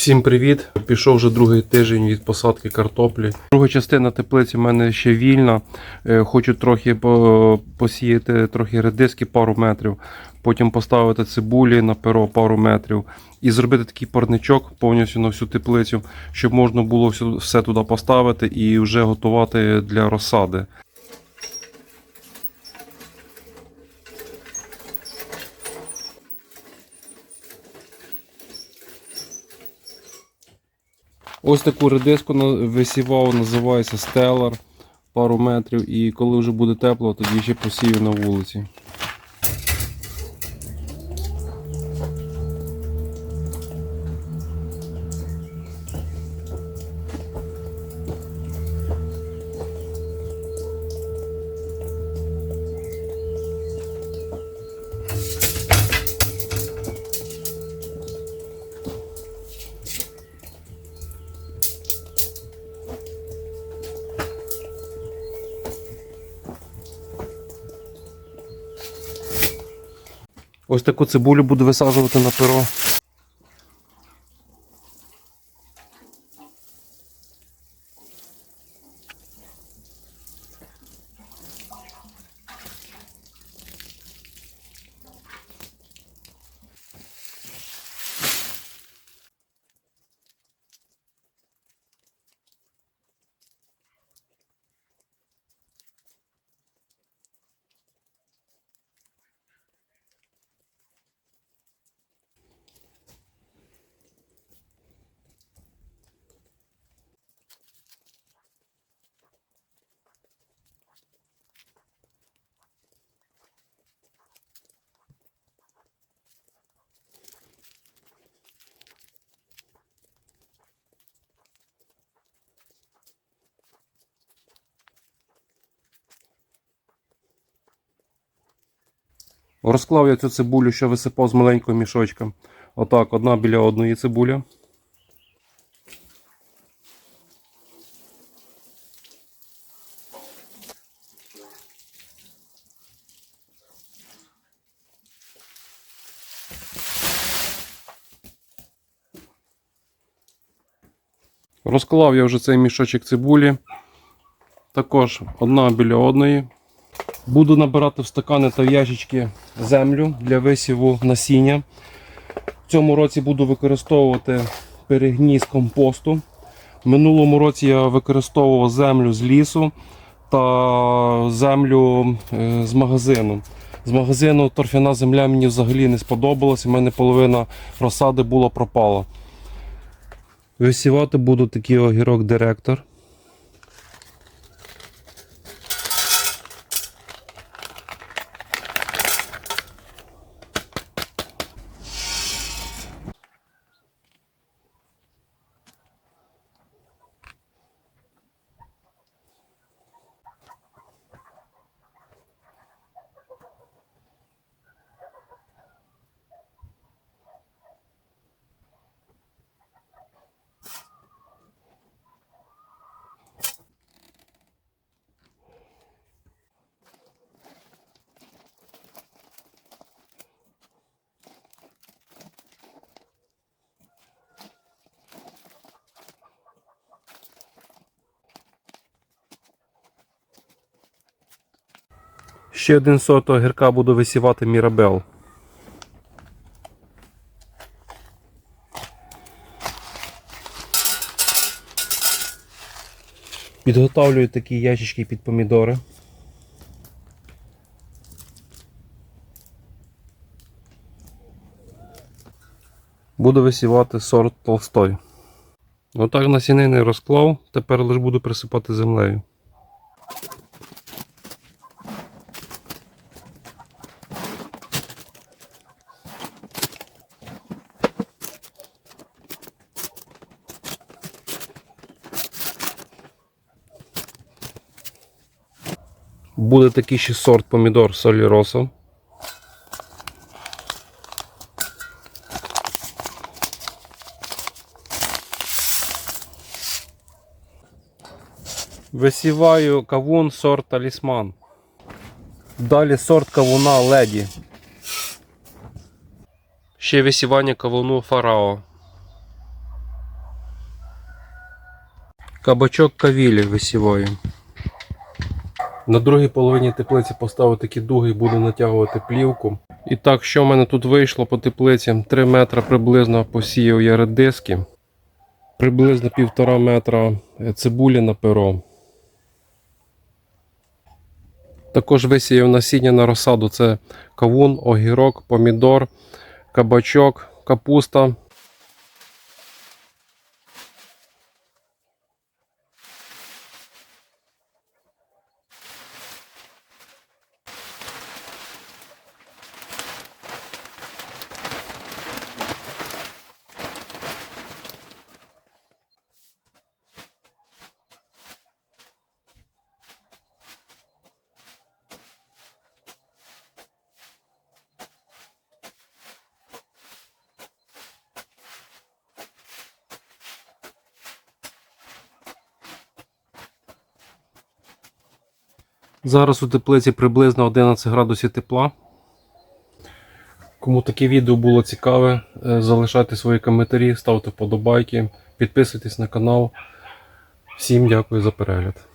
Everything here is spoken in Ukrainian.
Всім привіт! Пішов вже другий тиждень від посадки картоплі. Друга частина теплиці в мене ще вільна. Е, Хочу трохи посіяти трохи редиски пару метрів, потім поставити цибулі на перо пару метрів і зробити такий парничок повністю на всю теплицю, щоб можна було все, все туди поставити і вже готувати для розсади. Ось таку редиску висівав, називається стелар, пару метрів. І коли вже буде тепло, тоді ще посію на вулиці. Ось таку цибулю буду висаджувати на перо. Розклав я цю цибулю, що висипав з маленького мішочка. Отак, одна біля одної цибуля. Розклав я вже цей мішочок цибулі. Також одна біля одної. Буду набирати в стакани та в ящички землю для висіву насіння. В цьому році буду використовувати перегній з компосту. В минулому році я використовував землю з лісу та землю е, з магазину. З магазину торфяна земля мені взагалі не сподобалась, у мене половина розсади була пропала. Висівати буду такий огірок Ще один сорт огірка буду висівати Мірабел. Підготовлюю такі ящички під помідори. Буду висівати сорт Толстой. Отак насінини розклав, тепер лише буду присипати землею. Буде такий ще сорт помідор соліроса. Висіваю кавун сорт талісман. Далі сорт кавуна леді. Ще висівання кавуну фарао. Кабачок кавілі висіваю. На другій половині теплиці поставив такі дуги і буду натягувати плівку. І так, що в мене тут вийшло по теплиці? 3 метри приблизно посіяв я редиски. Приблизно півтора метра е, цибулі на перо. Також висіяв насіння на розсаду. Це кавун, огірок, помідор, кабачок, капуста. Зараз у теплиці приблизно 11 градусів тепла. Кому таке відео було цікаве, е, залишайте свої коментарі, ставте вподобайки, підписуйтесь на канал. Всім дякую за перегляд.